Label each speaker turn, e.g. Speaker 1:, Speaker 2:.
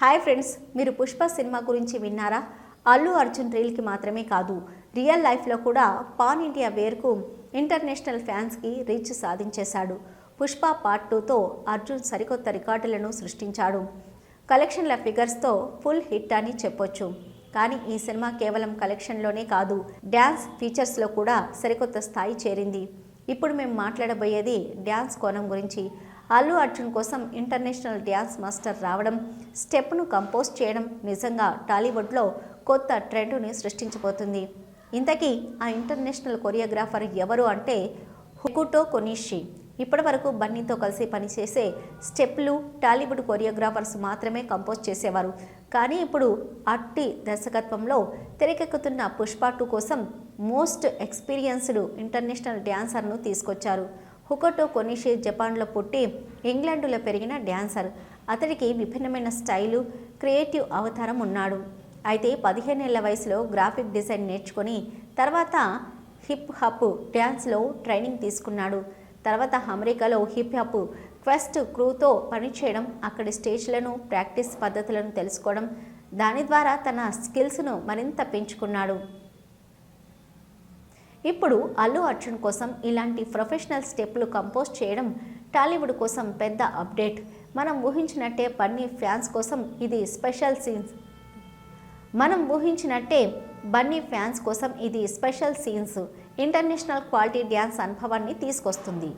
Speaker 1: Hi friends మీరు Pushpa cinema గురించి విన్నారా? అల్లు అర్జున్ రీల్కి మాత్రమే కాదు రియల్ లైఫ్లో కూడా పాన్ ఇండియా వేర్కు ఇంటర్నేషనల్ ఫ్యాన్స్కి రీచ్ సాధించేశాడు. పుష్ప పార్ట్ టూతో అర్జున్ సరికొత్త రికార్డులను సృష్టించాడు. కలెక్షన్ల ఫిగర్స్తో ఫుల్ హిట్ అని చెప్పొచ్చు. కానీ ఈ సినిమా కేవలం కలెక్షన్లోనే కాదు డ్యాన్స్ ఫీచర్స్లో కూడా సరికొత్త స్థాయి చేరింది. ఇప్పుడు మేము మాట్లాడబోయేది డ్యాన్స్ కోణం గురించి. అల్లు అర్జున్ కోసం ఇంటర్నేషనల్ డ్యాన్స్ మాస్టర్ రావడం స్టెప్ను కంపోజ్ చేయడం నిజంగా టాలీవుడ్లో కొత్త ట్రెండ్ని సృష్టించబోతుంది. ఇంతకీ ఆ ఇంటర్నేషనల్ కొరియోగ్రాఫర్ ఎవరు అంటే హుకుటో కొనిషి. ఇప్పటివరకు బన్నీతో కలిసి పనిచేసే స్టెప్లు టాలీవుడ్ కొరియోగ్రాఫర్స్ మాత్రమే కంపోజ్ చేసేవారు. కానీ ఇప్పుడు అట్టి దర్శకత్వంలో తెరకెక్కుతున్న పుష్ప టూ కోసం మోస్ట్ ఎక్స్పీరియన్స్డ్ ఇంటర్నేషనల్ డ్యాన్సర్ను తీసుకొచ్చారు. హుకోటో కొనిషే జపాన్లో పుట్టి ఇంగ్లాండులో పెరిగిన డ్యాన్సర్. అతడికి విభిన్నమైన స్టైలు క్రియేటివ్ అవతారం ఉన్నాడు. అయితే పదిహేనేళ్ళ వయసులో గ్రాఫిక్ డిజైన్ నేర్చుకొని తర్వాత హిప్ హప్ డ్యాన్స్లో ట్రైనింగ్ తీసుకున్నాడు. తర్వాత అమెరికాలో హిప్ హప్ క్వెస్ట్ క్రూతో పనిచేయడం అక్కడి స్టేజ్లను ప్రాక్టీస్ పద్ధతులను తెలుసుకోవడం దాని ద్వారా తన స్కిల్స్ను మరింత పెంచుకున్నాడు. ఇప్పుడు అల్లు అర్జున్ కోసం ఇలాంటి ప్రొఫెషనల్ స్టెప్లు కంపోజ్ చేయడం టాలీవుడ్ కోసం పెద్ద అప్డేట్. మనం ఊహించినట్టే బన్నీ ఫ్యాన్స్ కోసం ఇది స్పెషల్ సీన్స్. మనం ఊహించినట్టే బన్నీ ఫ్యాన్స్ కోసం ఇది special scenes. International quality dance అనుభవాన్ని తీసుకొస్తుంది.